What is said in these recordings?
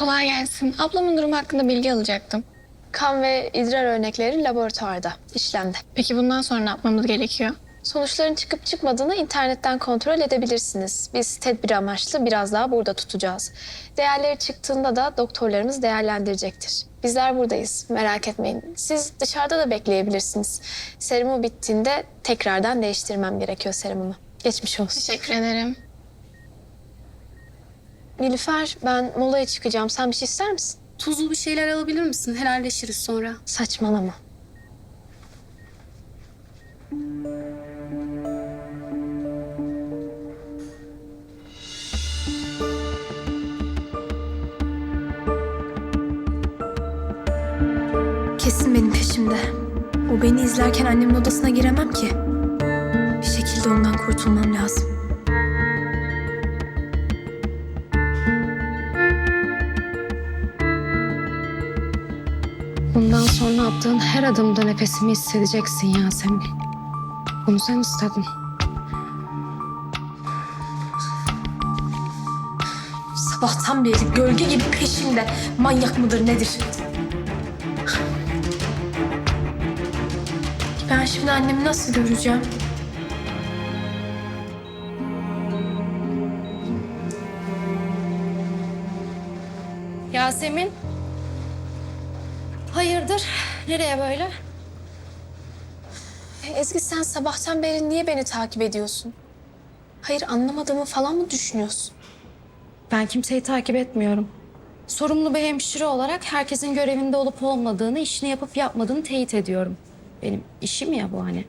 Kolay gelsin. Ablamın durumu hakkında bilgi alacaktım. Kan ve idrar örnekleri laboratuvarda, işlemde. Peki bundan sonra ne yapmamız gerekiyor? Sonuçların çıkıp çıkmadığını internetten kontrol edebilirsiniz. Biz tedbir amaçlı biraz daha burada tutacağız. Değerleri çıktığında da doktorlarımız değerlendirecektir. Bizler buradayız, merak etmeyin. Siz dışarıda da bekleyebilirsiniz. Serumu bittiğinde tekrardan değiştirmem gerekiyor serumumu. Geçmiş olsun. Teşekkür ederim. Nilüfer, ben molaya çıkacağım. Sen bir şey ister misin? Tuzlu bir şeyler alabilir misin? Helalleşiriz sonra. Saçmalama. Kesin benim peşimde. O beni izlerken annemin odasına giremem ki. Bir şekilde ondan kurtulmam lazım. Bundan sonra attığın her adımda nefesimi hissedeceksin Yasemin. Bunu sen istedin. Sabahtan beri gölge gibi peşimde. Manyak mıdır nedir? Ben şimdi annemi nasıl göreceğim? Yasemin. Hayırdır? Nereye böyle? Ezgi sen sabahtan beri niye beni takip ediyorsun? Hayır anlamadığımı falan mı düşünüyorsun? Ben kimseyi takip etmiyorum. Sorumlu bir hemşire olarak herkesin görevinde olup olmadığını, işini yapıp yapmadığını teyit ediyorum. Benim işim ya bu hani.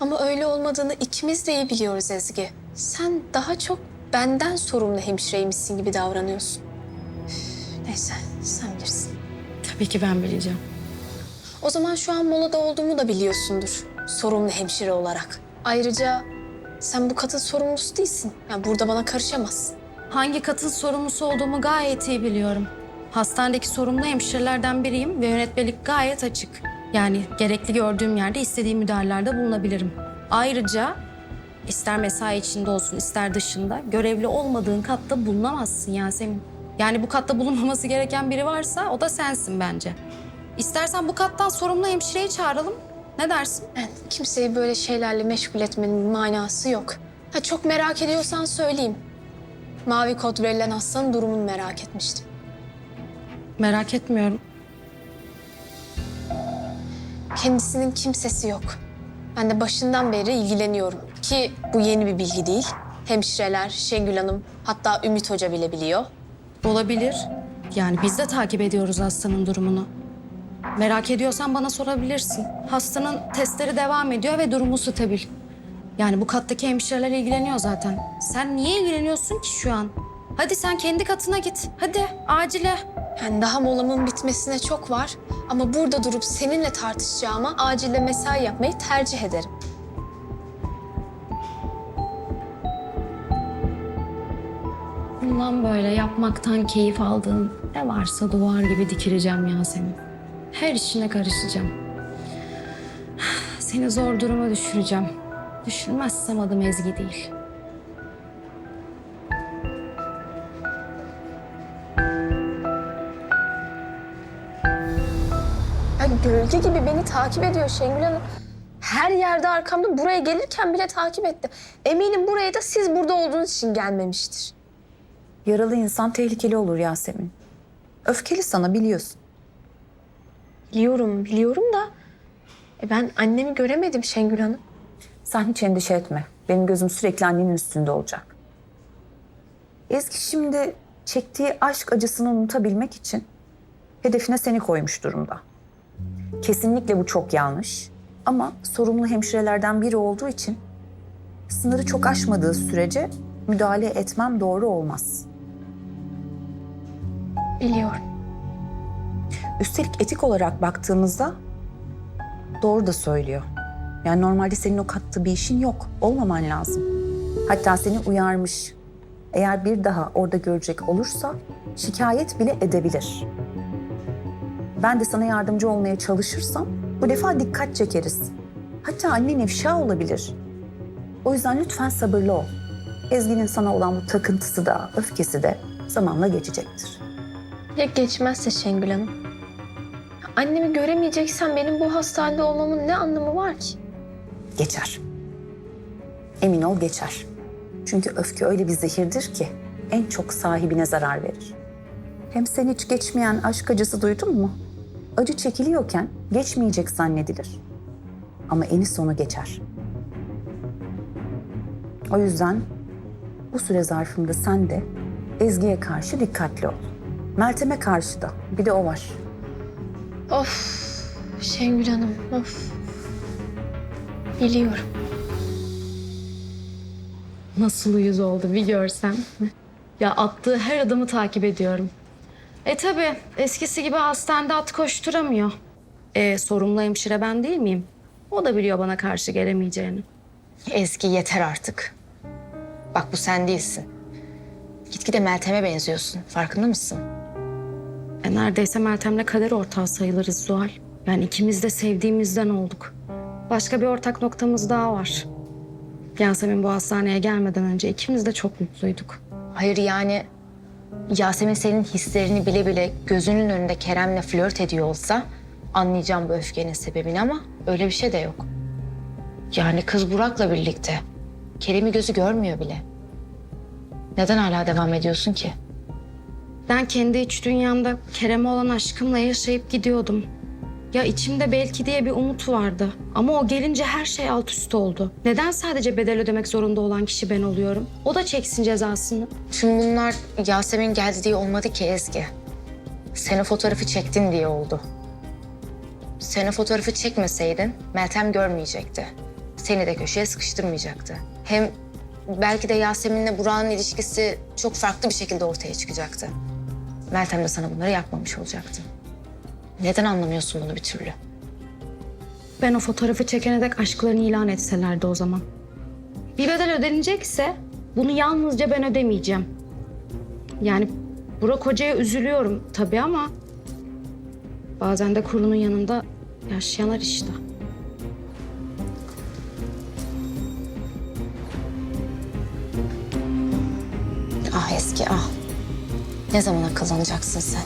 Ama öyle olmadığını ikimiz de iyi biliyoruz Ezgi. Sen daha çok benden sorumlu hemşireymişsin gibi davranıyorsun. Neyse sen bilirsin. Tabii ki ben bileceğim. O zaman şu an molada olduğumu da biliyorsundur. Sorumlu hemşire olarak. Ayrıca sen bu katın sorumlusu değilsin. Yani burada bana karışamazsın. Hangi katın sorumlusu olduğumu gayet iyi biliyorum. Hastanedeki sorumlu hemşirelerden biriyim ve yönetmelik gayet açık. Yani gerekli gördüğüm yerde istediğim müdahalelerde bulunabilirim. Ayrıca ister mesai içinde olsun ister dışında görevli olmadığın katta bulunamazsın Yasemin. Yani bu katta bulunmaması gereken biri varsa o da sensin bence. İstersen bu kattan sorumlu hemşireyi çağıralım. Ne dersin? Yani kimseyi böyle şeylerle meşgul etmenin bir manası yok. Ha, çok merak ediyorsan söyleyeyim. Mavi kod verilen hastanın durumunu merak etmiştim. Merak etmiyorum. Kendisinin kimsesi yok. Ben de başından beri ilgileniyorum. Ki bu yeni bir bilgi değil. Hemşireler, Şengül Hanım, hatta Ümit Hoca bile biliyor. Olabilir. Yani biz de takip ediyoruz hastanın durumunu. Merak ediyorsan bana sorabilirsin. Hastanın testleri devam ediyor ve durumu stabil. Yani bu kattaki hemşireler ilgileniyor zaten. Sen niye ilgileniyorsun ki şu an? Hadi sen kendi katına git. Hadi acile. Yani daha molamın bitmesine çok var. Ama burada durup seninle tartışacağıma acile mesai yapmayı tercih ederim. Bundan böyle yapmaktan keyif aldığın ne varsa duvar gibi dikileceğim Yasemin. Her işine karışacağım. Seni zor duruma düşüreceğim. Düşürmezsem adım Ezgi değil. Ya gölge gibi beni takip ediyor Şengül Hanım. Her yerde arkamda buraya gelirken bile takip etti. Eminim buraya da siz burada olduğunuz için gelmemiştir. Yaralı insan tehlikeli olur Yasemin. Öfkeli sana biliyorsun. Biliyorum, biliyorum da e ben annemi göremedim Şengül Hanım. Sen hiç endişe etme. Benim gözüm sürekli annenin üstünde olacak. Ezgi şimdi çektiği aşk acısını unutabilmek için hedefine seni koymuş durumda. Kesinlikle bu çok yanlış. Ama sorumlu hemşirelerden biri olduğu için sınırı çok aşmadığı sürece müdahale etmem doğru olmaz. Biliyorum. Üstelik etik olarak baktığımızda doğru da söylüyor. Yani normalde senin o katta bir işin yok. Olmaman lazım. Hatta seni uyarmış. Eğer bir daha orada görecek olursa şikayet bile edebilir. Ben de sana yardımcı olmaya çalışırsam bu defa dikkat çekeriz. Hatta annen ifşa olabilir. O yüzden lütfen sabırlı ol. Ezgi'nin sana olan bu takıntısı da, öfkesi de zamanla geçecektir. Ya geçmezse Şengül Hanım? Annemi göremeyeceksen benim bu hastanede olmamın ne anlamı var ki? Geçer. Emin ol geçer. Çünkü öfke öyle bir zehirdir ki en çok sahibine zarar verir. Hem sen hiç geçmeyen aşk acısı duydun mu? Acı çekiliyorken geçmeyecek zannedilir. Ama eni sonu geçer. O yüzden bu süre zarfında sen de Ezgi'ye karşı dikkatli ol. Meltem'e karşı da. Bir de o var. Of Şengül Hanım of. Biliyorum. Nasıl uyuz oldu bir görsen. Ya attığı her adımı takip ediyorum. E tabi eskisi gibi hastanede at koşturamıyor. E sorumlu hemşire ben değil miyim? O da biliyor bana karşı gelemeyeceğini. Ezgi yeter artık. Bak bu sen değilsin. Gitgide Meltem'e benziyorsun. Farkında mısın? E neredeyse Meltem'le kader ortağı sayılırız Zuhal. Yani ikimiz de sevdiğimizden olduk. Başka bir ortak noktamız daha var. Yasemin bu hastaneye gelmeden önce ikimiz de çok mutluyduk. Hayır yani Yasemin senin hislerini bile bile gözünün önünde Kerem'le flört ediyor olsa anlayacağım bu öfkenin sebebini ama öyle bir şey de yok. Yani kız Burak'la birlikte. Kerem'i gözü görmüyor bile. Neden hala devam ediyorsun ki? Ben kendi iç dünyamda Kerem'e olan aşkımla yaşayıp gidiyordum. Ya içimde belki diye bir umut vardı. Ama o gelince her şey alt üst oldu. Neden sadece bedel ödemek zorunda olan kişi ben oluyorum? O da çeksin cezasını. Tüm bunlar Yasemin geldi diye olmadı ki Ezgi. Sen fotoğrafı çektin diye oldu. Sen fotoğrafı çekmeseydin Meltem görmeyecekti. Seni de köşeye sıkıştırmayacaktı. Hem belki de Yasemin'le Burak'ın ilişkisi çok farklı bir şekilde ortaya çıkacaktı. Meltem de sana bunları yapmamış olacaktı. Neden anlamıyorsun bunu bir türlü? Ben o fotoğrafı çekene dek aşklarını ilan etselerdi o zaman. Bir bedel ödenecekse bunu yalnızca ben ödemeyeceğim. Yani Burak Hoca'ya üzülüyorum tabii ama... ...bazen de kurunun yanında yaş yanar işte. Ah Ezgi ah. Ne zaman akıllanacaksın sen?